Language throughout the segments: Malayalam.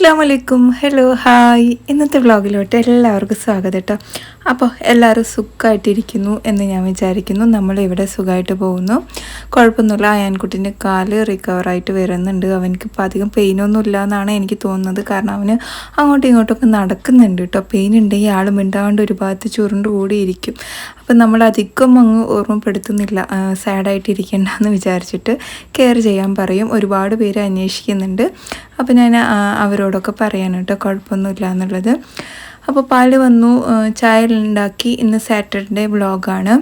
അസ്സാം വലൈക്കും ഹലോ ഹായ് ഇന്നത്തെ വ്ളോഗിലോട്ട് എല്ലാവർക്കും സ്വാഗതം കേട്ടോ അപ്പോൾ എല്ലാവരും സുഖമായിട്ടിരിക്കുന്നു എന്ന് ഞാൻ വിചാരിക്കുന്നു. നമ്മൾ ഇവിടെ സുഖമായിട്ട് പോകുന്നു. കുഴപ്പമൊന്നുമില്ല. അയാൻകുട്ടിന്റെ കാൽ റിക്കവറായിട്ട് വരുന്നുണ്ട്. അവനക്ക് ഇപ്പോൾ അധികം പെയിനൊന്നും ഇല്ല എന്നാണ് എനിക്ക് തോന്നുന്നത്. കാരണം അവന് അങ്ങോട്ടും ഇങ്ങോട്ടൊക്കെ നടക്കുന്നുണ്ട് കേട്ടോ. പെയിൻ ഉണ്ടെങ്കിൽ ആൾ മിണ്ടാണ്ട് ഒരു ഭാഗത്ത് ചുരുണ്ട് കൂടിയിരിക്കും അപ്പം നമ്മൾ അധികം അങ്ങ് ഓർമ്മപ്പെടുത്തുന്നില്ല. സാഡായിട്ടിരിക്കേണ്ടെന്ന് വിചാരിച്ചിട്ട് കെയർ ചെയ്യാൻ പറയും. ഒരുപാട് പേര് അന്വേഷിക്കുന്നുണ്ട്. അപ്പോൾ ഞാൻ അവരോടൊക്കെ പറയാനായിട്ടോ കുഴപ്പമൊന്നുമില്ല എന്നുള്ളത്. അപ്പോൾ പാൽ വന്നു ചായ ഉണ്ടാക്കി ഇന്ന് സാറ്റർഡേ വ്ളോഗാണ്.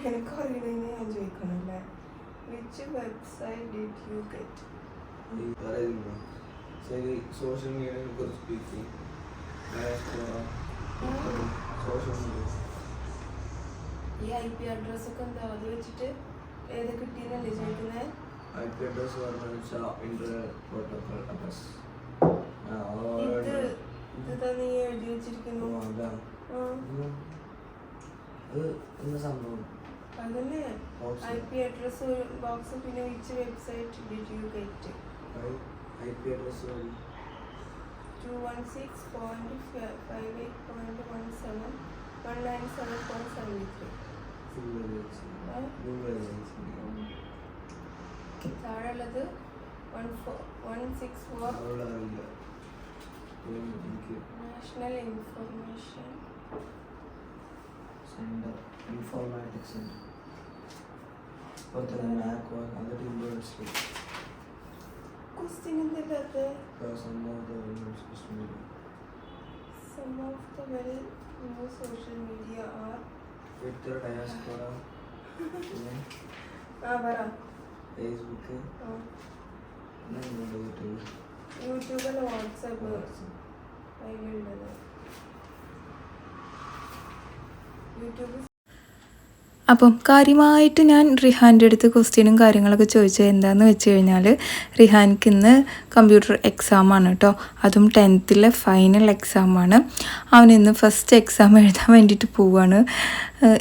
ഞാൻ ചോദിക്കണല്ലേ സോഷ്യൽ മീഡിയയെ സോഷ്യൽ മീഡിയ ഈ ഐ പി അഡ്രസ് ഒക്കെ എന്താ? അത് വെച്ചിട്ട് ഏത് കിട്ടിയെന്നല്ലേ ചോദിക്കുന്നത് I P address internet protocol address എഴുതി വെച്ചിരിക്കുന്നു? സംഭവം? അതന്നെ. ഐ പി അഡ്രസ് ബോക്സ് പിന്നെ which website did you get I P address two one six point five eight point one seven one nine seven three താഴെയുള്ളത് one four one six four national information centre informatics centre ഇപ്പോഴത്തെ തന്നെ ആക്കോ അതൊരു യൂണിവേഴ്സിറ്റി ക്വസ്റ്റ്യൻ എന്തല്ലാത്ത സംഭവത്തെ social media some of the well new social media are Twitter diaspora പിന്നെ ആ പറ ഫേസ്ബുക്ക് ആ. യൂട്യൂബ് യൂട്യൂബിൽ വാട്സപ്പ്. അതിലുള്ളത്. യൂട്യൂബ് അപ്പം കാര്യമായിട്ട് ഞാൻ റിഹാന്റെ അടുത്ത് ക്വസ്റ്റ്യനും കാര്യങ്ങളൊക്കെ ചോദിച്ചത് എന്താണെന്ന് വെച്ച് കഴിഞ്ഞാൽ റിഹാൻക്ക് ഇന്ന് കമ്പ്യൂട്ടർ എക്സാമാണ് കേട്ടോ. അതും ടെൻത്തിലെ ഫൈനൽ എക്സാമാണ് അവൻ ഇന്ന് ഫസ്റ്റ് എക്സാം എഴുതാൻ വേണ്ടിയിട്ട് പോവാണ്.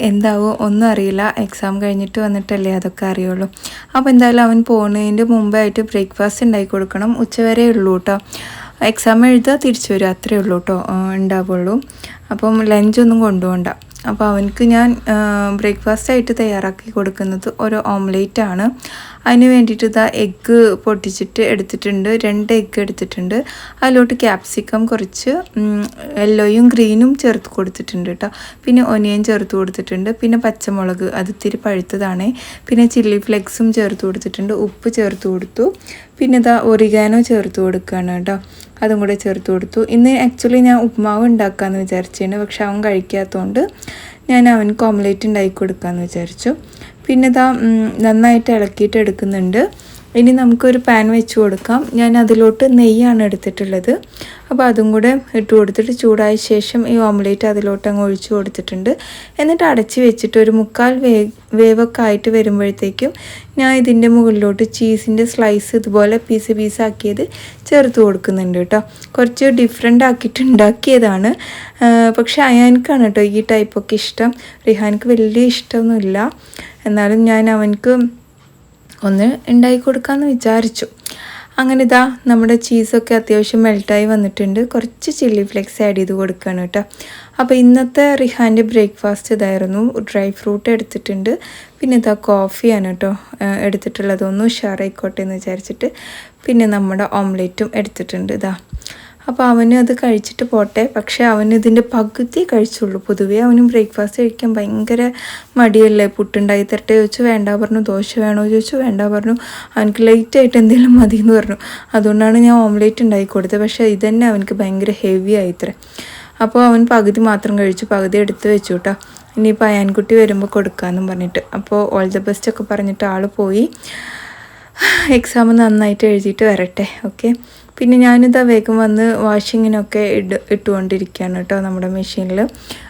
എന്താവോ ഒന്നും അറിയില്ല. എക്സാം കഴിഞ്ഞിട്ട് വന്നിട്ടല്ലേ അതൊക്കെ അറിയുള്ളൂ. അപ്പോൾ എന്തായാലും അവൻ പോകുന്നതിന്റെ മുമ്പായിട്ട് ബ്രേക്ക്ഫാസ്റ്റ് ഉണ്ടാക്കി കൊടുക്കണം. ഉച്ചവരെ ഉള്ളൂ കേട്ടോ. എക്സാം എഴുതുക തിരിച്ചു വരിക അത്രയേ ഉള്ളൂ കേട്ടോ. ഉണ്ടാവുള്ളൂ. അപ്പം ലഞ്ചൊന്നും കൊണ്ടുപോകണ്ട അപ്പോൾ അവനക്ക് ഞാൻ ബ്രേക്ക്ഫാസ്റ്റ് ആയിട്ട് തയ്യാറാക്കി കൊടുക്കുന്നത് ഒരു ഓംലേറ്റ് ആണ്. അതിന് വേണ്ടിയിട്ട് ഇതാ എഗ്ഗ് പൊട്ടിച്ചിട്ട് എടുത്തിട്ടുണ്ട് രണ്ട് എഗ്ഗ് എടുത്തിട്ടുണ്ട്. അതിലോട്ട് ക്യാപ്സിക്കം കുറച്ച് യെല്ലോയും ഗ്രീനും ചേർത്ത് കൊടുത്തിട്ടുണ്ട് കേട്ടോ പിന്നെ ഒനിയൻ ചേർത്ത് കൊടുത്തിട്ടുണ്ട് പിന്നെ പച്ചമുളക് അത് ഇത്തിരി പഴുത്തതാണ്. പിന്നെ ചില്ലി ഫ്ലെക്സും ചേർത്ത് കൊടുത്തിട്ടുണ്ട് ഉപ്പ് ചേർത്ത് കൊടുത്തു. പിന്നെ ഇതാ ഒറിഗാനോ ചേർത്ത് കൊടുക്കുകയാണ് കേട്ടോ അതും കൂടെ ചേർത്ത് കൊടുത്തു. ഇന്ന് ആക്ച്വലി ഞാൻ ഉപ്മാവ് ഉണ്ടാക്കാമെന്ന് വിചാരിച്ചിരുന്നു പക്ഷെ അവൻ കഴിക്കാത്തതുകൊണ്ട് ഞാൻ അവൻക്ക് ഓംലേറ്റ് ഉണ്ടാക്കി കൊടുക്കാമെന്ന് വിചാരിച്ചു. പിന്നെ ഇതാ നന്നായിട്ട് ഇളക്കിയിട്ട് എടുക്കുന്നുണ്ട്. ഇനി നമുക്കൊരു പാൻ വെച്ച് കൊടുക്കാം. ഞാൻ അതിലോട്ട് നെയ്യാണ് എടുത്തിട്ടുള്ളത്. അപ്പോൾ അതും കൂടെ ഇട്ട് കൊടുത്തിട്ട് ചൂടായ ശേഷം ഈ ഓംലേറ്റ് അതിലോട്ട് അങ്ങ് ഒഴിച്ചു കൊടുത്തിട്ടുണ്ട്. എന്നിട്ട് അടച്ച് വെച്ചിട്ട് ഒരു മുക്കാൽ വേ വേവൊക്കെ ആയിട്ട് വരുമ്പോഴത്തേക്കും ഞാൻ ഇതിന്റെ മുകളിലോട്ട് ചീസിന്റെ സ്ലൈസ് ഇതുപോലെ പീസ് പീസാക്കിയത് ചേർത്ത് കൊടുക്കുന്നുണ്ട് കേട്ടോ. കുറച്ച് ഡിഫറെന്റ് ആക്കിയിട്ട് ഉണ്ടാക്കിയതാണ്. പക്ഷേ അയാൻക്കാണ് കേട്ടോ ഈ ടൈപ്പൊക്കെ ഇഷ്ടം. റിഹാൻക്ക് വലിയ ഇഷ്ടമൊന്നുമില്ല. എന്നാലും ഞാൻ അവൻക്ക് ഒന്ന് ഉണ്ടാക്കി കൊടുക്കാമെന്ന് വിചാരിച്ചു. അങ്ങനെ ഇതാ നമ്മുടെ ചീസൊക്കെ അത്യാവശ്യം മെൽട്ടായി വന്നിട്ടുണ്ട്. കുറച്ച് ചില്ലി ഫ്ലേക്സ് ആഡ് ചെയ്ത് കൊടുക്കുകയാണ് കേട്ടോ. അപ്പോൾ ഇന്നത്തെ റിഹാന്റെ ബ്രേക്ക്ഫാസ്റ്റ് ഇതായിരുന്നു. ഡ്രൈ ഫ്രൂട്ട് എടുത്തിട്ടുണ്ട്. പിന്നെ ഇതാ കോഫിയാണ് കേട്ടോ എടുത്തിട്ടുള്ളതൊന്നും ഉഷാറായിക്കോട്ടെ എന്ന് വിചാരിച്ചിട്ട് പിന്നെ നമ്മുടെ ഓംലെറ്റും എടുത്തിട്ടുണ്ട് ഇതാ അപ്പോൾ അവന് അത് കഴിച്ചിട്ട് പോട്ടെ. പക്ഷേ അവന് ഇതിന്റെ പകുതി കഴിച്ചുള്ളൂ. പൊതുവേ അവന് ബ്രേക്ക്ഫാസ്റ്റ് കഴിക്കാൻ ഭയങ്കര മടിയല്ലേ? പുട്ടുണ്ടായി തരട്ടെ ചോദിച്ചു. വേണ്ട പറഞ്ഞു. ദോശ വേണോ ചോദിച്ചു. വേണ്ട പറഞ്ഞു. അവനക്ക് ലൈറ്റായിട്ട് എന്തെങ്കിലും മതി എന്ന് പറഞ്ഞു. അതുകൊണ്ടാണ് ഞാൻ ഓംലേറ്റ് ഉണ്ടാക്കി കൊടുത്തത്. പക്ഷേ ഇതന്നെ അവനക്ക് ഭയങ്കര ഹെവി ആയിത്രേ അപ്പോൾ അവൻ പകുതി മാത്രം കഴിച്ചു. പകുതി എടുത്ത് വെച്ചു കേട്ടോ ഇനിയിപ്പോൾ അയാൻകുട്ടി വരുമ്പോൾ കൊടുക്കാമെന്നും പറഞ്ഞിട്ട്. അപ്പോൾ ഓൾ ദ ബെസ്റ്റ് ഒക്കെ പറഞ്ഞിട്ട് ആൾ പോയി. എക്സാം നന്നായിട്ട് എഴുതിയിട്ട് വരട്ടെ. ഓക്കെ പിന്നെ ഞാനിതാ വേഗം വന്ന് വാഷിങ്ങിനൊക്കെ ഇട് ഇട്ടുകൊണ്ടിരിക്കുകയാണ് കേട്ടോ നമ്മുടെ മെഷീനിൽ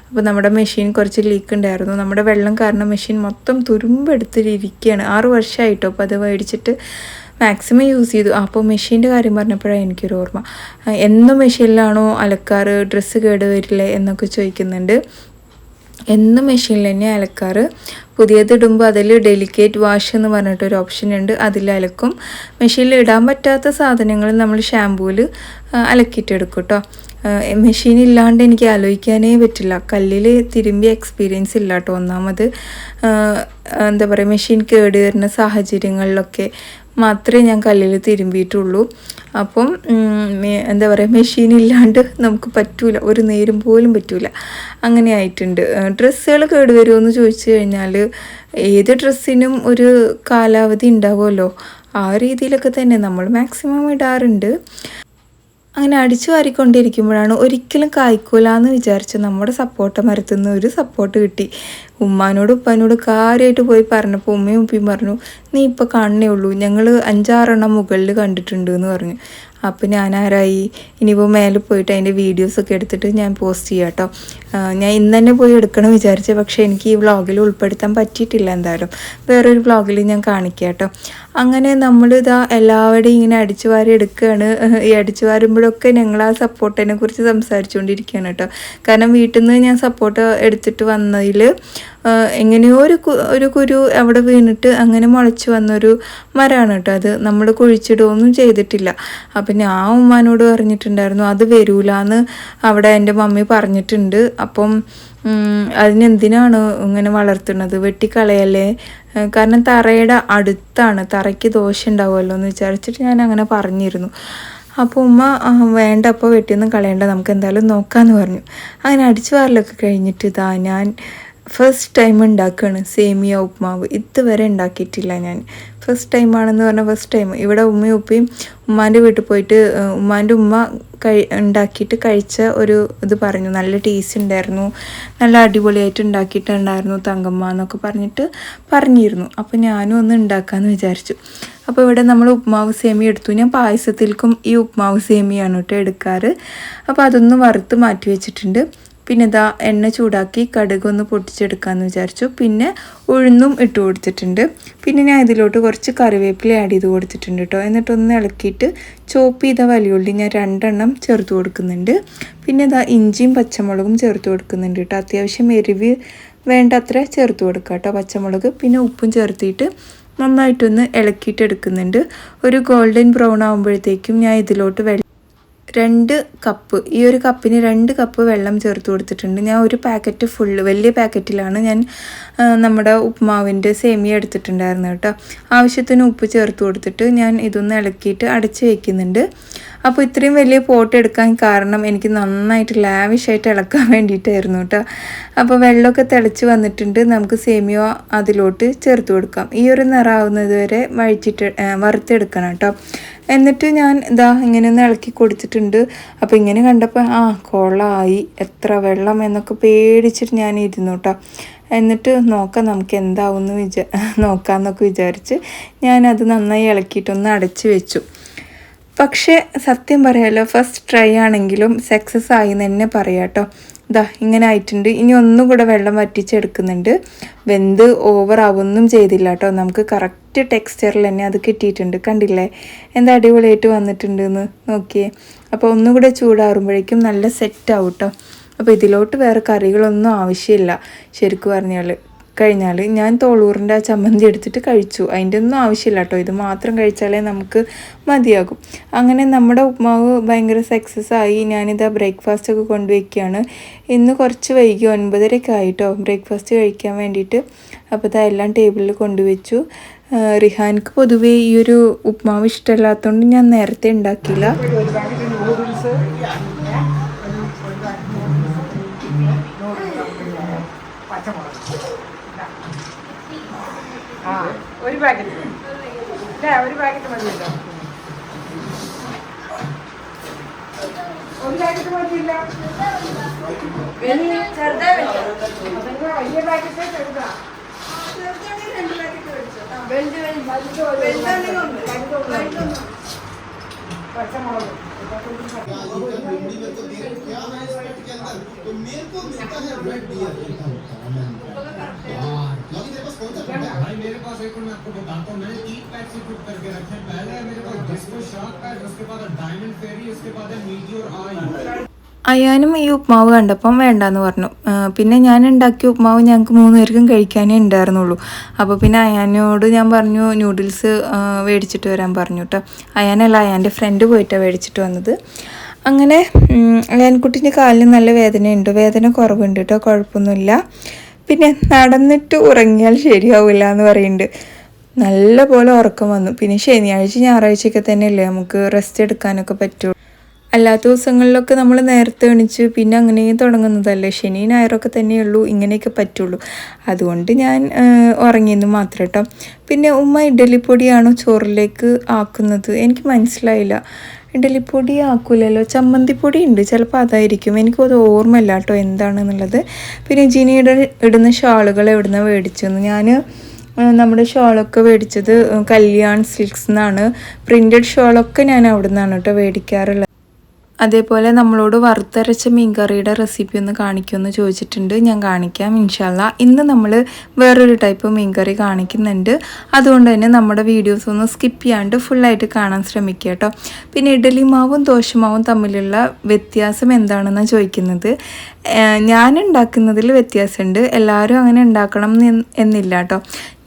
അപ്പോൾ നമ്മുടെ മെഷീൻ കുറച്ച് ലീക്ക് ഉണ്ടായിരുന്നു. നമ്മുടെ വെള്ളം കാരണം മെഷീൻ മൊത്തം തുരുമ്പെടുത്തിരിക്കുകയാണ്. ആറ് വർഷമായിട്ടോ അപ്പോൾ അത് മേടിച്ചിട്ട് മാക്സിമം യൂസ് ചെയ്തു. അപ്പോൾ മെഷീന്റെ കാര്യം പറഞ്ഞപ്പോഴാണ് എനിക്കൊരു ഓർമ്മ. എന്നും മെഷീനിലാണോ അലക്കാറ്? ഡ്രസ്സ് കേട് വരില്ലേ? എന്നൊക്കെ ചോദിക്കുന്നുണ്ട്. എന്നും മെഷീനിൽ തന്നെ അലക്കാറ്. പുതിയത് ഇടുമ്പോൾ അതിൽ ഡെലിക്കേറ്റ് വാഷ് എന്ന് പറഞ്ഞിട്ടൊരു ഓപ്ഷൻ ഉണ്ട്. അതിൽ അലക്കും. മെഷീനിൽ ഇടാൻ പറ്റാത്ത സാധനങ്ങൾ നമ്മൾ ഷാമ്പൂവിൽ അലക്കിയിട്ടെടുക്കും കേട്ടോ മെഷീൻ ഇല്ലാണ്ട് എനിക്ക് ആലോചിക്കാനേ പറ്റില്ല. കല്ലിൽ തിരുമ്പി എക്സ്പീരിയൻസ് ഇല്ല കേട്ടോ ഒന്നാമത് എന്താ പറയുക മെഷീൻ കേട് വരുന്ന സാഹചര്യങ്ങളിലൊക്കെ മാത്രമേ ഞാൻ കല്ലിൽ തിരുമ്പിയിട്ടുള്ളൂ. അപ്പം എന്താ പറയുക മെഷീൻ ഇല്ലാണ്ട് നമുക്ക് പറ്റൂല. ഒരു നേരം പോലും പറ്റൂല. അങ്ങനെ ആയിട്ടുണ്ട്. ഡ്രസ്സുകൾ കേടുവരുമോ എന്ന് ചോദിച്ചു കഴിഞ്ഞാൽ ഏത് ഡ്രസ്സിനും ഒരു കാലാവധി ഉണ്ടാവുമല്ലോ. ആ രീതിയിലൊക്കെ തന്നെ നമ്മൾ മാക്സിമം ഇടാറുണ്ട്. അങ്ങനെ അടിച്ചു വാരിക്കൊണ്ടിരിക്കുമ്പോഴാണ് ഒരിക്കലും കായ്ക്കൂല എന്ന് വിചാരിച്ച് നമ്മുടെ സപ്പോർട്ട് മരത്തുനിന്ന് ഒരു സപ്പോർട്ട് കിട്ടി. ഉമ്മാനോട് ഉപ്പാനോട് കാര്യമായിട്ട് പോയി പറഞ്ഞപ്പോൾ ഉമ്മയും ഉപ്പയും പറഞ്ഞു നീ ഇപ്പോൾ കാണണേ ഉള്ളൂ ഞങ്ങൾ അഞ്ചാറെണ്ണം മുകളിൽ കണ്ടിട്ടുണ്ട് എന്ന് പറഞ്ഞു. അപ്പോൾ ആരായി ഇനിയിപ്പോൾ മേലെ പോയിട്ട് അതിന്റെ വീഡിയോസൊക്കെ എടുത്തിട്ട് ഞാൻ പോസ്റ്റ് ചെയ്യാം കേട്ടോ ഞാൻ ഇന്ന് തന്നെ പോയി എടുക്കണം വിചാരിച്ചത് പക്ഷേ എനിക്ക് ഈ വ്ളോഗിൽ ഉൾപ്പെടുത്താൻ പറ്റിയിട്ടില്ല എന്തായാലും. വേറൊരു വ്ളോഗിൽ ഞാൻ കാണിക്കാം കേട്ടോ അങ്ങനെ നമ്മളിതാ എല്ലാവരുടെയും ഇങ്ങനെ അടിച്ചു വാരി എടുക്കുകയാണ് ഈ അടിച്ചു വാരുമ്പോഴൊക്കെ ഞങ്ങൾ ആ സപ്പോർട്ടിനെ കുറിച്ച് സംസാരിച്ചുകൊണ്ടിരിക്കുകയാണ് കേട്ടോ. കാരണം വീട്ടിൽ നിന്ന് ഞാൻ സപ്പോർട്ട് എടുത്തിട്ട് വന്നതിൽ എങ്ങനെയോ ഒരു ഒരു കുരു അവിടെ വീണിട്ട് അങ്ങനെ മുളച്ച് വന്നൊരു മരമാണ് കേട്ടോ അത്. നമ്മൾ കുഴിച്ചിടുകയൊന്നും ചെയ്തിട്ടില്ല. അപ്പം ഞാൻ ഉമ്മാനോട് പറഞ്ഞിട്ടുണ്ടായിരുന്നു അത് വരൂലാന്ന് അവിടെ എന്റെ മമ്മി പറഞ്ഞിട്ടുണ്ട്. അപ്പം അതിനെന്തിനാണ് ഇങ്ങനെ വളർത്തുന്നത്? വെട്ടിക്കളയല്ലേ? കാരണം തറയുടെ അടുത്താണ്. തറയ്ക്ക് ദോഷം ഉണ്ടാവുമല്ലോ എന്ന് വിചാരിച്ചിട്ട് ഞാൻ അങ്ങനെ പറഞ്ഞിരുന്നു. അപ്പോൾ ഉമ്മ വേണ്ട അപ്പോൾ വെട്ടിയൊന്നും കളയണ്ട. നമുക്ക് എന്തായാലും നോക്കാമെന്ന് പറഞ്ഞു. അങ്ങനെ അടിച്ചു വാരലൊക്കെ കഴിഞ്ഞിട്ട് ഇതാ ഞാൻ ഫസ്റ്റ് ടൈം ഉണ്ടാക്കുകയാണ് സേമിയ ഉപ്മാവ്. ഇതുവരെ ഉണ്ടാക്കിയിട്ടില്ല ഞാൻ. ഫസ്റ്റ് ടൈമാണെന്ന് പറഞ്ഞാൽ ഫസ്റ്റ് ടൈം ഇവിടെ ഉമ്മയും ഉപ്പയും ഉമ്മാന്റെ വീട്ടിൽ പോയിട്ട് ഉമ്മാന്റെ ഉമ്മ കഴി ഉണ്ടാക്കിയിട്ട് കഴിച്ച ഒരു ഇത് പറഞ്ഞു. നല്ല ടേസ്റ്റ് ഉണ്ടായിരുന്നു. നല്ല അടിപൊളിയായിട്ട് ഉണ്ടാക്കിയിട്ടുണ്ടായിരുന്നു തങ്കമ്മ എന്നൊക്കെ പറഞ്ഞിട്ട് പറഞ്ഞിരുന്നു. അപ്പോൾ ഞാനും ഒന്ന് ഉണ്ടാക്കാമെന്ന് വിചാരിച്ചു. അപ്പോൾ ഇവിടെ നമ്മൾ ഉപ്മാവ് സേമി എടുത്തു. ഞാൻ പായസത്തിൽക്കും ഈ ഉപ്മാവ് സേമിയാണ് കേട്ടോ എടുക്കാറ്. അപ്പോൾ അതൊന്ന് വറുത്ത് മാറ്റി വെച്ചിട്ടുണ്ട്. പിന്നെ ഇതാ എണ്ണ ചൂടാക്കി കടുകൊന്ന് പൊട്ടിച്ചെടുക്കാമെന്ന് വിചാരിച്ചു. പിന്നെ ഉഴുന്നും ഇട്ട് കൊടുത്തിട്ടുണ്ട്. പിന്നെ ഞാൻ ഇതിലോട്ട് കുറച്ച് കറിവേപ്പില ആഡ് ചെയ്ത് കൊടുത്തിട്ടുണ്ട് കേട്ടോ എന്നിട്ടൊന്ന് ഇളക്കിയിട്ട് ചോപ്പ് ചെയ്ത വലിയുള്ളി ഞാൻ രണ്ടെണ്ണം ചേർത്ത് കൊടുക്കുന്നുണ്ട്. പിന്നെ ഇതാ ഇഞ്ചിയും പച്ചമുളകും ചേർത്ത് കൊടുക്കുന്നുണ്ട് കേട്ടോ അത്യാവശ്യം എരിവ് വേണ്ടത്ര ചേർത്ത് കൊടുക്കുക കേട്ടോ പച്ചമുളക്. പിന്നെ ഉപ്പും ചേർത്തിട്ട് നന്നായിട്ടൊന്ന് ഇളക്കിയിട്ട് എടുക്കുന്നുണ്ട് ഒരു ഗോൾഡൻ ബ്രൗൺ ആകുമ്പോഴത്തേക്കും ഞാൻ ഇതിലോട്ട് വെള്ളം രണ്ട് കപ്പ് ഈ ഒരു കപ്പിന് രണ്ട് കപ്പ് വെള്ളം ചേർത്ത് കൊടുത്തിട്ടുണ്ട്. ഞാൻ ഒരു പാക്കറ്റ് ഫുള്ള് വലിയ പാക്കറ്റിലാണ് ഞാൻ നമ്മുടെ ഉപ്മാവിന്റെ സേമിയ എടുത്തിട്ടുണ്ടായിരുന്നു കേട്ടോ. ആവശ്യത്തിന് ഉപ്പ് ചേർത്ത് കൊടുത്തിട്ട് ഞാൻ ഇതൊന്ന് ഇളക്കിയിട്ട് അടച്ച് വയ്ക്കുന്നുണ്ട് അപ്പോൾ ഇത്രയും വലിയ പോട്ട് എടുക്കാൻ കാരണം എനിക്ക് നന്നായിട്ട് ലാവിഷായിട്ട് ഇളക്കാൻ വേണ്ടിയിട്ടായിരുന്നു കേട്ടോ. അപ്പോൾ വെള്ളമൊക്കെ തിളച്ച് വന്നിട്ടുണ്ട്. നമുക്ക് സേമിയോ അതിലോട്ട് ചേർത്ത് കൊടുക്കാം. ഈ ഒരു നിറാവുന്നത് വരെ വഴിച്ചിട്ട് വറുത്തെടുക്കണം കേട്ടോ. എന്നിട്ട് ഞാൻ ഇതാ ഇങ്ങനെ ഒന്ന് ഇളക്കി കൊടുത്തിട്ടുണ്ട്. അപ്പോൾ ഇങ്ങനെ കണ്ടപ്പോൾ ആ കൊള്ളായി. എത്ര വെള്ളം എന്നൊക്കെ പേടിച്ചിട്ട് ഞാൻ ഇരുന്നു കേട്ടോ എന്നിട്ട് നോക്കാം നമുക്ക് എന്താവുമെന്ന് വിചാ നോക്കാമെന്നൊക്കെ വിചാരിച്ച് ഞാനത് നന്നായി ഇളക്കിയിട്ടൊന്ന് അടച്ച് വെച്ചു. പക്ഷേ സത്യം പറയാലോ ഫസ്റ്റ് ട്രൈ ആണെങ്കിലും സക്സസ് ആയി എന്ന് തന്നെ പറയാം കേട്ടോ ഇതാ ഇങ്ങനെ ആയിട്ടുണ്ട്. ഇനി ഒന്നും കൂടെ വെള്ളം വറ്റിച്ചെടുക്കുന്നുണ്ട്. വെന്ത് ഓവർ ആവൊന്നും ചെയ്തില്ല കേട്ടോ നമുക്ക് കറക്റ്റ് ടെക്സ്ചറിൽ തന്നെ അത് കിട്ടിയിട്ടുണ്ട്. കണ്ടില്ലേ? എന്താ അടിപൊളിയായിട്ട് വന്നിട്ടുണ്ട് എന്ന് നോക്കിയേ. അപ്പോൾ ഒന്നും കൂടെ ചൂടാറുമ്പോഴേക്കും നല്ല സെറ്റ് ആവും കേട്ടോ അപ്പോൾ ഇതിലോട്ട് വേറെ കറികളൊന്നും ആവശ്യമില്ല. ശരിക്കും പറഞ്ഞാൽ കഴിഞ്ഞാൽ ഞാൻ തോളൂറിന്റെ ആ ചമ്മന്തി എടുത്തിട്ട് കഴിച്ചു. അതിന്റെ ഒന്നും ആവശ്യമില്ല കേട്ടോ ഇത് മാത്രം കഴിച്ചാലേ നമുക്ക് മതിയാകും. അങ്ങനെ നമ്മുടെ ഉപ്മാവ് ഭയങ്കര സക്സസ് ആയി. ഞാനിത് ആ ബ്രേക്ക്ഫാസ്റ്റ് ഒക്കെ കൊണ്ടുവയ്ക്കുകയാണ്. ഇന്ന് കുറച്ച് വൈകി ഒൻപതരയ്ക്ക് ആയിട്ടോ ബ്രേക്ക്ഫാസ്റ്റ് കഴിക്കാൻ വേണ്ടിയിട്ട്. അപ്പോൾ ഇതാ എല്ലാം ടേബിളിൽ കൊണ്ടുവച്ചു. റിഹാൻക്ക് പൊതുവേ ഈ ഒരു ഉപ്മാവ് ഇഷ്ടമല്ലാത്തതുകൊണ്ട് ഞാൻ നേരത്തെ ഉണ്ടാക്കിയില്ല. പാക്കറ്റ് അല്ലേ ഒരു പാക്കറ്റ് മതിയല്ലോ ഒരു പാക്കറ്റ് മതിയില്ല ചെറുതാ വലിയ പാക്കറ്റ് ചെറുതാ ചെറുതാണെങ്കിൽ രണ്ട് പാക്കറ്റ് മേടിച്ചോ ആ. വലുത് വലുത് വലുതാണെങ്കിൽ ഒന്ന്. വലുതൊന്ന്. പച്ചമുളക് एक मिनट मैं आपको बताता हूँ मैंने तीन पैक से कुक करके रखे हैं पहले है मेरे पास डिस्को शार्क पैक उसके बाद है डायमंड फेरी उसके बाद है मीटियोर आई അയാനും ഈ ഉപ്മാവ് കണ്ടപ്പം വേണ്ടാന്ന് പറഞ്ഞു ആ, പിന്നെ ഞാൻ ഉണ്ടാക്കിയ ഉപ്മാവ് ഞങ്ങൾക്ക് മൂന്ന് പേർക്കും കഴിക്കാനേ ഉണ്ടായിരുന്നുള്ളൂ അപ്പോൾ പിന്നെ അയാനോട് ഞാൻ പറഞ്ഞു നൂഡിൽസ് ആ, മേടിച്ചിട്ട് വരാൻ പറഞ്ഞു കേട്ടോ അയാനല്ല അയാൻ്റെ ഫ്രണ്ട് പോയിട്ടാണ് മേടിച്ചിട്ട് വന്നത് അങ്ങനെ ഉം, അയാൻകുട്ടിൻ്റെ കാലിന് നല്ല വേദനയുണ്ട് വേദന കുറവുണ്ട് കേട്ടോ കുഴപ്പമൊന്നുമില്ല പിന്നെ നടന്നിട്ട് ഉറങ്ങിയാൽ ശരിയാവില്ല എന്ന് പറയുന്നുണ്ട് നല്ല പോലെ ഉറക്കം വന്നു. പിന്നെ ശനിയാഴ്ച ഞായറാഴ്ചയൊക്കെ തന്നെയല്ലേ നമുക്ക് റെസ്റ്റ് എടുക്കാനൊക്കെ പറ്റുള്ളൂ അല്ലാത്ത ദിവസങ്ങളിലൊക്കെ നമ്മൾ നേരത്തെ എണിച്ച് പിന്നെ അങ്ങനെ തുടങ്ങുന്നതല്ലേ. ശനി ഞായറൊക്കെ തന്നെയുള്ളൂ ഇങ്ങനെയൊക്കെ പറ്റുള്ളൂ. അതുകൊണ്ട് ഞാൻ ഉറങ്ങിയെന്ന് മാത്രം കേട്ടോ. പിന്നെ ഉമ്മ ഇഡ്ഡലിപ്പൊടിയാണോ ചോറിലേക്ക് ആക്കുന്നത്? എനിക്ക് മനസ്സിലായില്ല. ഇഡ്ഡലിപ്പൊടി ആക്കൂലല്ലോ ചമ്മന്തിപ്പൊടി ഉണ്ട് ചിലപ്പോൾ അതായിരിക്കും. എനിക്കത് ഓർമ്മയില്ല കേട്ടോ എന്താണെന്നുള്ളത്. പിന്നെ ജിനിയുടെ ഇടുന്ന ഷാളുകൾ എവിടുന്ന മേടിച്ചെന്ന്. ഞാൻ നമ്മുടെ ഷോളൊക്കെ മേടിച്ചത് കല്യാൺ സിൽക്സ് എന്നാണ് പ്രിന്റഡ് ഷോളൊക്കെ ഞാൻ അവിടെ നിന്നാണ് കേട്ടോ മേടിക്കാറുള്ളത്. അതേപോലെ നമ്മളോട് വറുത്തരച്ച മീൻകറിയുടെ റെസിപ്പി ഒന്ന് കാണിക്കുമെന്ന് ചോദിച്ചിട്ടുണ്ട്. ഞാൻ കാണിക്കാം ഇൻഷാല്ല ഇന്ന് നമ്മൾ വേറൊരു ടൈപ്പ് മീൻകറി കാണിക്കുന്നുണ്ട്. അതുകൊണ്ട് തന്നെ നമ്മുടെ വീഡിയോസ് ഒന്ന് സ്കിപ്പ് ചെയ്യാണ്ട് ഫുള്ളായിട്ട് കാണാൻ ശ്രമിക്കുക കേട്ടോ. പിന്നെ ഇഡലി മാവും ദോശമാവും തമ്മിലുള്ള വ്യത്യാസം എന്താണെന്ന് ചോദിക്കുന്നത്. ഞാൻ ഉണ്ടാക്കുന്നതിൽ വ്യത്യാസമുണ്ട്. എല്ലാവരും അങ്ങനെ ഉണ്ടാക്കണം എന്ന് എന്നില്ല കേട്ടോ.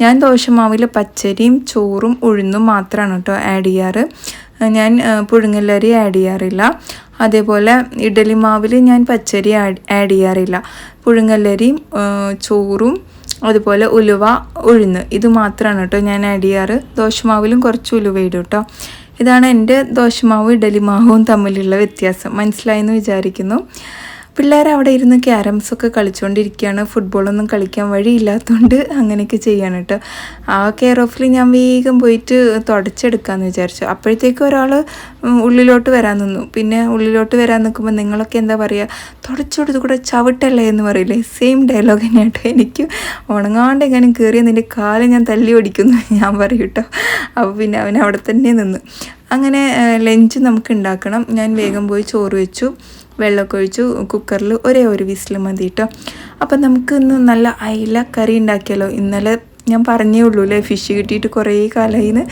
ഞാൻ ദോശമാവിൽ പച്ചരിയും ചോറും ഉഴുന്നും മാത്രമാണ് കേട്ടോ ആഡ് ചെയ്യാറ്. ഞാൻ പുഴുങ്ങലരി ആഡ് ചെയ്യാറില്ല. അതേപോലെ ഇഡലി മാവിൽ ഞാൻ പച്ചരി ആഡ് ആഡ് ചെയ്യാറില്ല. പുഴുങ്ങലരിയും ചോറും അതുപോലെ ഉലുവ ഉഴുന്ന് ഇത് മാത്രമാണ് കേട്ടോ ഞാൻ ആഡ് ചെയ്യാറ്. ദോശമാവിലും കുറച്ച് ഉലുവ ഇടും കേട്ടോ ഇതാണ് എന്റെ ദോശമാവും ഇഡലി മാവും തമ്മിലുള്ള വ്യത്യാസം. മനസ്സിലായെന്ന് വിചാരിക്കുന്നു. പിള്ളേർ അവിടെ ഇരുന്ന് ക്യാരംസൊക്കെ കളിച്ചുകൊണ്ടിരിക്കുകയാണ് ഫുട്ബോളൊന്നും കളിക്കാൻ വഴിയില്ലാത്തതുകൊണ്ട് അങ്ങനെയൊക്കെ ചെയ്യാണ് കേട്ടോ. ആ കെയർ ഓഫിൽ ഞാൻ വേഗം പോയിട്ട് തുടച്ചെടുക്കാമെന്ന് വിചാരിച്ചു. അപ്പോഴത്തേക്കും ഒരാൾ ഉള്ളിലോട്ട് വരാൻ നിന്നു. പിന്നെ ഉള്ളിലോട്ട് വരാൻ നിൽക്കുമ്പോൾ നിങ്ങളൊക്കെ എന്താ പറയുക തുടച്ചുകൊടുത്ത് കൂടെ ചവിട്ടല്ലേ എന്ന് പറയില്ലേ? സെയിം ഡയലോഗ് തന്നെയാട്ടോ എനിക്ക് ഉണങ്ങാണ്ട് എങ്ങനെ കയറിയ നിന്റെ കാൽ ഞാൻ തല്ലി ഓടിക്കുന്നു ഞാൻ പറയും കേട്ടോ. അപ്പോൾ പിന്നെ അവൻ അവിടെ തന്നെ നിന്ന്. അങ്ങനെ ലഞ്ച് നമുക്ക് ഉണ്ടാക്കണം. ഞാൻ വേഗം പോയി ചോറ് വെച്ചു. വെള്ളമൊക്കെ ഒഴിച്ചു കുക്കറിൽ ഒരേ ഒരു വിസിൽ മതി കേട്ടോ അപ്പം നമുക്ക് ഇന്ന് നല്ല അയില കറി ഉണ്ടാക്കിയാലോ ഇന്നലെ ഞാൻ പറഞ്ഞേ ഉള്ളൂ അല്ലേ ഫിഷ് കിട്ടിയിട്ട് കുറേ കാലമായിന്ന്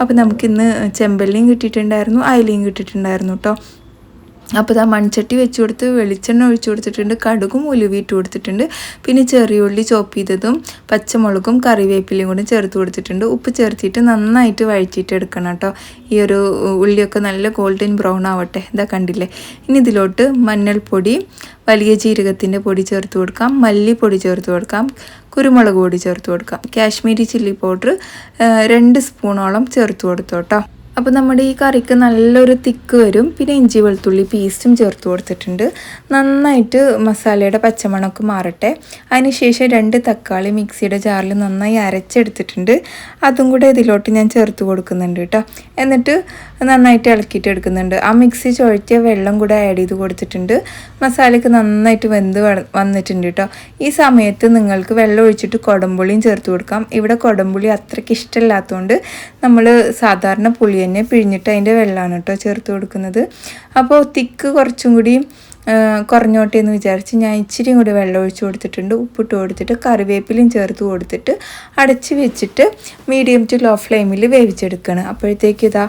അപ്പം നമുക്കിന്ന് ചെമ്പല്ലിയും കിട്ടിയിട്ടുണ്ടായിരുന്നു അയിലയും കിട്ടിയിട്ടുണ്ടായിരുന്നു കേട്ടോ അപ്പോൾ ഇതാ മൺചട്ടി വെച്ച് കൊടുത്ത് വെളിച്ചെണ്ണ ഒഴിച്ചു കൊടുത്തിട്ടുണ്ട് കടുകും ഉലുവിയിട്ട് കൊടുത്തിട്ടുണ്ട്. പിന്നെ ചെറിയ ഉള്ളി ചോപ്പ് ചെയ്തതും പച്ചമുളകും കറിവേപ്പിലയും കൂടി ചേർത്ത് കൊടുത്തിട്ടുണ്ട്. ഉപ്പ് ചേർത്തിട്ട് നന്നായിട്ട് വഴറ്റിയിട്ട് എടുക്കണം കേട്ടോ. ഈ ഒരു ഉള്ളിയൊക്കെ നല്ല ഗോൾഡൻ ബ്രൗൺ ആവട്ടെ ഇതാ കണ്ടില്ലേ? ഇനി ഇതിലോട്ട് മഞ്ഞൾപ്പൊടി വലിയ ജീരകത്തിന്റെ പൊടി ചേർത്ത് കൊടുക്കാം മല്ലിപ്പൊടി ചേർത്ത് കൊടുക്കാം കുരുമുളക് പൊടി ചേർത്ത് കൊടുക്കാം കാശ്മീരി ചില്ലി പൗഡർ രണ്ട് സ്പൂണോളം ചേർത്ത് കൊടുത്തോട്ടോ. അപ്പോൾ നമ്മുടെ ഈ കറിക്ക് നല്ലൊരു തിക്ക് വരും. പിന്നെ ഇഞ്ചി വെളുത്തുള്ളി പേസ്റ്റും ചേർത്ത് കൊടുത്തിട്ടുണ്ട്. നന്നായിട്ട് മസാലയുടെ പച്ചമണക്ക് മാറട്ടെ. അതിനുശേഷം രണ്ട് തക്കാളി മിക്സിയുടെ ജാറിൽ നന്നായി അരച്ചെടുത്തിട്ടുണ്ട്. അതും കൂടെ ഇതിലോട്ട് ഞാൻ ചേർത്ത് കൊടുക്കുന്നുണ്ട് കേട്ടോ. എന്നിട്ട് നന്നായിട്ട് ഇളക്കിയിട്ട് എടുക്കുന്നുണ്ട്. ആ മിക്സി ചുഴറ്റിയ വെള്ളം കൂടെ ആഡ് ചെയ്ത് കൊടുത്തിട്ടുണ്ട്. മസാലയ്ക്ക് നന്നായിട്ട് വെന്ത് വന്നിട്ടുണ്ട് കേട്ടോ. ഈ സമയത്ത് നിങ്ങൾക്ക് വെള്ളം ഒഴിച്ചിട്ട് കൊടംപുളിയും ചേർത്ത് കൊടുക്കാം. ഇവിടെ കൊടംപുളി അത്രയ്ക്ക് ഇഷ്ടമില്ലാത്തതുകൊണ്ട് നമ്മൾ സാധാരണ പുളി തന്നെ പിഴിഞ്ഞിട്ട് അതിന്റെ വെള്ളമാണ് കേട്ടോ ചേർത്ത് കൊടുക്കുന്നത്. അപ്പോൾ തിക്ക് കുറച്ചും കൂടി കുറഞ്ഞോട്ടെ എന്ന് വിചാരിച്ച് ഞാൻ ഇച്ചിരിയും കൂടി വെള്ളം ഒഴിച്ച് കൊടുത്തിട്ടുണ്ട്. ഉപ്പിട്ട് കൊടുത്തിട്ട് കറിവേപ്പിലയും ചേർത്ത് കൊടുത്തിട്ട് അടച്ച് വെച്ചിട്ട് മീഡിയം ടു ലോ ഫ്ലെയിമിൽ വേവിച്ചെടുക്കണം. അപ്പോഴത്തേക്ക് ഇതാ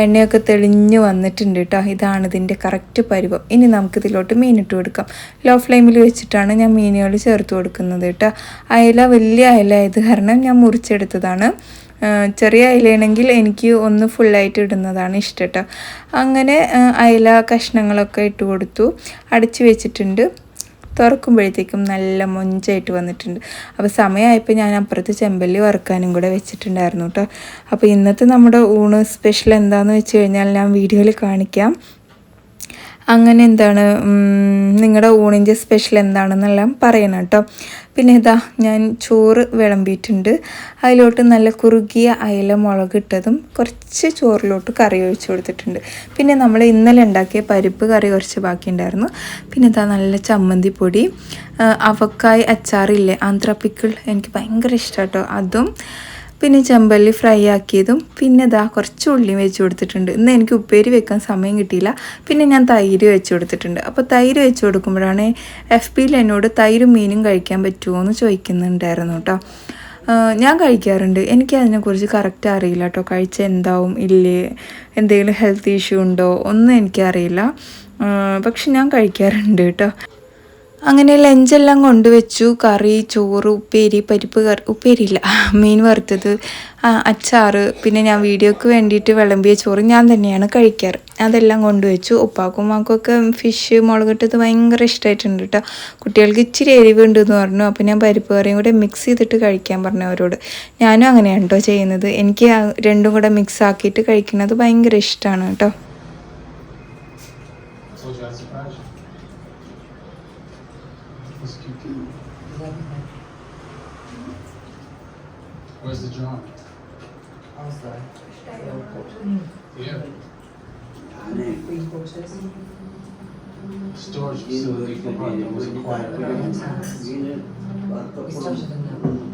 എണ്ണയൊക്കെ തെളിഞ്ഞ് വന്നിട്ടുണ്ട് കേട്ടോ. ഇതാണ് ഇതിന്റെ കറക്റ്റ് പരുവം. ഇനി നമുക്കിതിലോട്ട് മീനിട്ട് കൊടുക്കാം. ലോ ഫ്ലെയിമിൽ വെച്ചിട്ടാണ് ഞാൻ മീനുകൾ ചേർത്ത് കൊടുക്കുന്നത് കേട്ടോ. അയല വലിയ അയല ആയത് കാരണം ഞാൻ മുറിച്ചെടുത്തതാണ്. ചെറിയ അയിലയാണെങ്കിൽ എനിക്ക് ഒന്ന് ഫുള്ളായിട്ട് ഇടുന്നതാണ് ഇഷ്ടം കേട്ടോ അങ്ങനെ അയില കഷ്ണങ്ങളൊക്കെ ഇട്ട് കൊടുത്തു. അടച്ചു വെച്ചിട്ടുണ്ട്. തുറക്കുമ്പോഴത്തേക്കും നല്ല മൊഞ്ചായിട്ട് വന്നിട്ടുണ്ട്. അപ്പോൾ സമയമായപ്പോൾ ഞാൻ അപ്പുറത്ത് ചെമ്പല്ലി വറുക്കാനും കൂടെ വെച്ചിട്ടുണ്ടായിരുന്നു കേട്ടോ അപ്പോൾ ഇന്നത്തെ നമ്മുടെ ഊണ് സ്പെഷ്യൽ എന്താണെന്ന് വെച്ച് കഴിഞ്ഞാൽ ഞാൻ വീഡിയോയിൽ കാണിക്കാം. അങ്ങനെ എന്താണ് നിങ്ങളുടെ ഊണിന്റെ സ്പെഷ്യൽ എന്താണെന്നെല്ലാം പറയണം കേട്ടോ. പിന്നെ ഇതാ ഞാൻ ചോറ് വിളമ്പിയിട്ടുണ്ട്. അതിലോട്ട് നല്ല കുറുകിയ അയല മുളക് ഇട്ടതും കുറച്ച് ചോറിലോട്ട് കറി ഒഴിച്ചു കൊടുത്തിട്ടുണ്ട്. പിന്നെ നമ്മൾ ഇന്നലെ ഉണ്ടാക്കിയ പരിപ്പ് കറി കുറച്ച് ബാക്കിയുണ്ടായിരുന്നു പിന്നെ ഇതാ നല്ല ചമ്മന്തിപ്പൊടി പൊടി അവക്കായ് അച്ചാറില്ലേ ആന്ധ്രാപ്പിക്കിൾ എനിക്ക് ഭയങ്കര ഇഷ്ടം കേട്ടോ. അതും പിന്നെ ചെമ്പല്ലി ഫ്രൈ ആക്കിയതും പിന്നെ ഇതാ കുറച്ച് ഉള്ളിയും വെച്ച് കൊടുത്തിട്ടുണ്ട്. ഇന്ന് എനിക്ക് ഉപ്പേരി വെക്കാൻ സമയം കിട്ടിയില്ല. പിന്നെ ഞാൻ തൈര് വെച്ച് കൊടുത്തിട്ടുണ്ട്. അപ്പോൾ തൈര് വെച്ച് കൊടുക്കുമ്പോഴാണ് എഫ് പിയിൽ എന്നോട് തൈരും മീനും കഴിക്കാൻ പറ്റുമോ എന്ന് ചോദിക്കുന്നുണ്ടായിരുന്നു കേട്ടോ. ഞാൻ കഴിക്കാറുണ്ട്. എനിക്ക് അതിനെക്കുറിച്ച് കറക്റ്റ് അറിയില്ല കേട്ടോ. കഴിച്ച എന്താവും? ഇല്ലേ? എന്തെങ്കിലും ഹെൽത്ത് ഇഷ്യൂ ഉണ്ടോ? ഒന്നും എനിക്കറിയില്ല. പക്ഷെ ഞാൻ കഴിക്കാറുണ്ട് കേട്ടോ. അങ്ങനെ ലഞ്ചെല്ലാം കൊണ്ടുവച്ചു. കറി ചോറ് ഉപ്പേരി പരിപ്പ് കറി ഉപ്പേരിയില്ല മീൻ വറുത്തത് അച്ചാറ് പിന്നെ ഞാൻ വീഡിയോക്ക് വേണ്ടിയിട്ട് വിളമ്പിയ ചോറ് ഞാൻ തന്നെയാണ് കഴിക്കാറ്. അതെല്ലാം കൊണ്ടുവച്ചു. ഉപ്പാക്കും ഉമ്മാക്കൊക്കെ ഫിഷ് മുളകിട്ടത് ഭയങ്കര ഇഷ്ടമായിട്ടുണ്ട് കേട്ടോ കുട്ടികൾക്ക് ഇച്ചിരി എരിവുണ്ട് എന്ന് പറഞ്ഞു. അപ്പോൾ ഞാൻ പരിപ്പ് കറിയും കൂടെ മിക്സ് ചെയ്തിട്ട് കഴിക്കാൻ പറഞ്ഞു അവരോട്. ഞാനും അങ്ങനെയാണ് കേട്ടോ ചെയ്യുന്നത്. എനിക്ക് രണ്ടും കൂടെ മിക്സ് ആക്കിയിട്ട് കഴിക്കുന്നത് ഭയങ്കര ഇഷ്ടമാണ് കേട്ടോ storage facility for HUD that was acquired. We started in that one.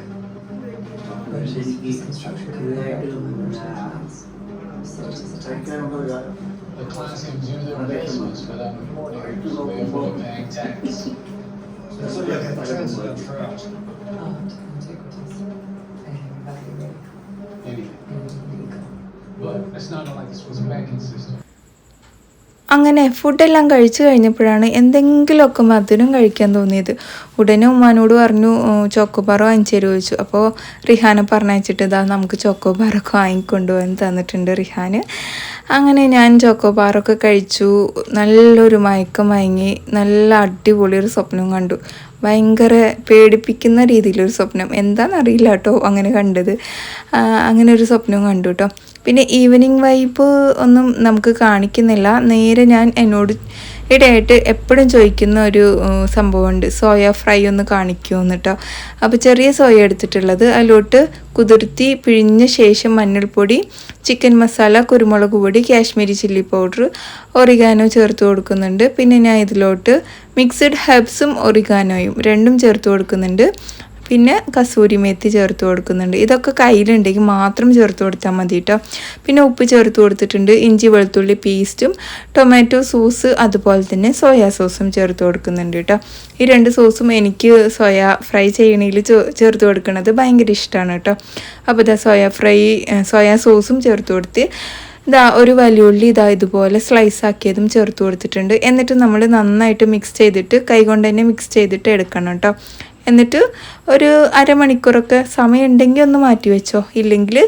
The class can do their business, but unfortunately, they avoid paying tax. Let's look at the transit route. and But it's not like this was a banking system. അങ്ങനെ ഫുഡെല്ലാം കഴിച്ചു കഴിഞ്ഞപ്പോഴാണ് എന്തെങ്കിലുമൊക്കെ മധുരം കഴിക്കാൻ തോന്നിയത്. ഉടനെ ഉമ്മാനോട് പറഞ്ഞു ചോക്കോബാർ വാങ്ങിച്ചു തരുമോ? ചോദിച്ചു. അപ്പോൾ റിഹാനെ പറഞ്ഞയച്ചിട്ട് ഇതാ നമുക്ക് ചോക്കോബാറൊക്കെ വാങ്ങിക്കൊണ്ടുപോകാൻ തന്നിട്ടുണ്ട് റിഹാന്. അങ്ങനെ ഞാൻ ചോക്കോബാറൊക്കെ കഴിച്ചു. നല്ലൊരു മയക്കം മയങ്ങി. നല്ല അടിപൊളി ഒരു സ്വപ്നം കണ്ടു. ഭയങ്കര പേടിപ്പിക്കുന്ന രീതിയിലൊരു സ്വപ്നം. എന്താണെന്നറിയില്ല കേട്ടോ അങ്ങനെ കണ്ടത്. അങ്ങനെ ഒരു സ്വപ്നം കണ്ടു കേട്ടോ പിന്നെ ഈവനിങ് വൈപ്പ് ഒന്നും നമുക്ക് കാണിക്കുന്നില്ല. നേരെ ഞാൻ എന്നോട് ഇടയായിട്ട് എപ്പോഴും ചോദിക്കുന്ന ഒരു സംഭവമുണ്ട്. സോയ ഫ്രൈ ഒന്ന് കാണിക്കുമോ എന്നിട്ടോ അപ്പോൾ ചെറിയ സോയ എടുത്തിട്ടുള്ളത്. അതിലോട്ട് കുതിർത്തി പിഴിഞ്ഞ ശേഷം മഞ്ഞൾപ്പൊടി ചിക്കൻ മസാല കുരുമുളക് പൊടി കാശ്മീരി ചില്ലി പൗഡർ ഒറിഗാനോ ചേർത്ത് കൊടുക്കുന്നുണ്ട്. പിന്നെ ഞാൻ ഇതിലോട്ട് മിക്സഡ് ഹെബ്സും ഒറിഗാനോയും രണ്ടും ചേർത്ത് കൊടുക്കുന്നുണ്ട്. പിന്നെ കസൂരി മേത്തി ചേർത്ത് കൊടുക്കുന്നുണ്ട്. ഇതൊക്കെ കയ്യിലുണ്ടെങ്കിൽ മാത്രം ചേർത്ത് കൊടുത്താൽ മതി കേട്ടോ പിന്നെ ഉപ്പ് ചേർത്ത് കൊടുത്തിട്ടുണ്ട്. ഇഞ്ചി വെളുത്തുള്ളി പേസ്റ്റും ടൊമാറ്റോ സോസ് അതുപോലെ തന്നെ സോയാ സോസും ചേർത്ത് കൊടുക്കുന്നുണ്ട് കേട്ടോ ഈ രണ്ട് സോസും എനിക്ക് സോയ ഫ്രൈ ചെയ്യണതിൽ ചേർത്ത് കൊടുക്കുന്നത് ഭയങ്കര ഇഷ്ടമാണ് കേട്ടോ അപ്പോൾ ഇതാ സോയ ഫ്രൈ സോയാ സോസും ചേർത്ത് കൊടുത്ത് ഇതാ ഒരു വലിയുള്ളി ഇതാ ഇതുപോലെ സ്ലൈസ് ആക്കിയതും ചേർത്ത് കൊടുത്തിട്ടുണ്ട്. എന്നിട്ട് നമ്മൾ നന്നായിട്ട് മിക്സ് ചെയ്തിട്ട് കൈകൊണ്ട് തന്നെ മിക്സ് ചെയ്തിട്ട് എടുക്കണം കേട്ടോ എന്നിട്ട് ഒരു അരമണിക്കൂറൊക്കെ സമയമുണ്ടെങ്കിൽ ഒന്ന് മാറ്റി വെച്ചോ. ഇല്ലെങ്കിൽ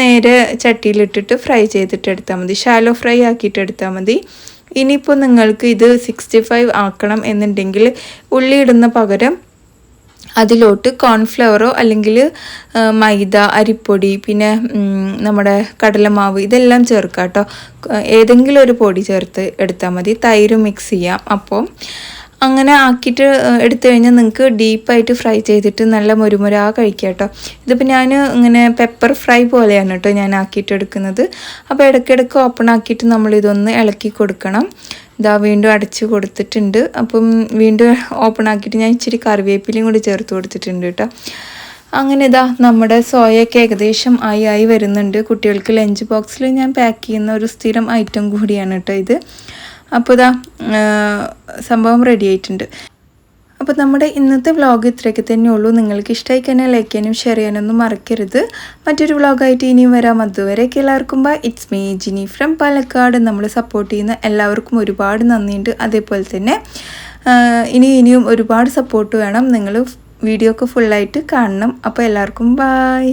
നേരെ ചട്ടിയിലിട്ടിട്ട് ഫ്രൈ ചെയ്തിട്ട് എടുത്താൽ മതി. ഷാലോ ഫ്രൈ ആക്കിയിട്ട് എടുത്താൽ മതി. ഇനിയിപ്പോൾ നിങ്ങൾക്ക് ഇത് സിക്സ്റ്റി ഫൈവ് ആക്കണം എന്നുണ്ടെങ്കിൽ ഉള്ളി ഇടുന്ന പകരം അതിലോട്ട് കോൺഫ്ലവറോ അല്ലെങ്കിൽ മൈദ അരിപ്പൊടി പിന്നെ നമ്മുടെ കടലമാവ് ഇതെല്ലാം ചേർക്കാം കേട്ടോ ഏതെങ്കിലും ഒരു പൊടി ചേർത്ത് എടുത്താൽ മതി. തൈര് മിക്സ് ചെയ്യാം. അപ്പോൾ അങ്ങനെ ആക്കിയിട്ട് എടുത്തു കഴിഞ്ഞാൽ നിങ്ങൾക്ക് ഡീപ്പായിട്ട് ഫ്രൈ ചെയ്തിട്ട് നല്ല മുരുമുരാ കഴിക്കാം കേട്ടോ. ഇതിപ്പോൾ ഞാൻ ഇങ്ങനെ പെപ്പർ ഫ്രൈ പോലെയാണ് കേട്ടോ ഞാൻ ആക്കിയിട്ട് എടുക്കുന്നത്. അപ്പോൾ ഇടയ്ക്കിടയ്ക്ക് ഓപ്പൺ ആക്കിയിട്ട് നമ്മൾ ഇതൊന്ന് ഇളക്കി കൊടുക്കണം. ഇതാ വീണ്ടും അടച്ച് കൊടുത്തിട്ടുണ്ട്. അപ്പം വീണ്ടും ഓപ്പൺ ആക്കിയിട്ട് ഞാൻ ഇച്ചിരി കറിവേപ്പിലയും കൂടി ചേർത്ത് കൊടുത്തിട്ടുണ്ട് കേട്ടോ. അങ്ങനെ ഇതാ നമ്മുടെ സോയൊക്കെ ഏകദേശം ആയി ആയി വരുന്നുണ്ട്. കുട്ടികൾക്ക് ലഞ്ച് ബോക്സിൽ ഞാൻ പാക്ക് ചെയ്യുന്ന ഒരു സ്ഥിരം ഐറ്റം കൂടിയാണ് കേട്ടോ ഇത്. അപ്പോൾ ഇതാ സംഭവം റെഡി ആയിട്ടുണ്ട്. അപ്പോൾ നമ്മുടെ ഇന്നത്തെ വ്ളോഗ് ഇത്രയൊക്കെ തന്നെ ഉള്ളൂ. നിങ്ങൾക്ക് ഇഷ്ടമായി കഴിഞ്ഞാൽ ലൈക്ക് ചെയ്യാനും ഷെയർ ചെയ്യാനൊന്നും മറക്കരുത്. മറ്റൊരു വ്ളോഗായിട്ട് ഇനിയും വരാം. അതുവരെയൊക്കെ എല്ലാവർക്കും bye it's me Jini from Palakkad. നമ്മൾ സപ്പോർട്ട് ചെയ്യുന്ന എല്ലാവർക്കും ഒരുപാട് നന്ദിയുണ്ട്. അതേപോലെ തന്നെ ഇനി ഇനിയും ഒരുപാട് സപ്പോർട്ട് വേണം. നിങ്ങൾ വീഡിയോ ഒക്കെ ഫുള്ളായിട്ട് കാണണം. അപ്പോൾ എല്ലാവർക്കും ബായ്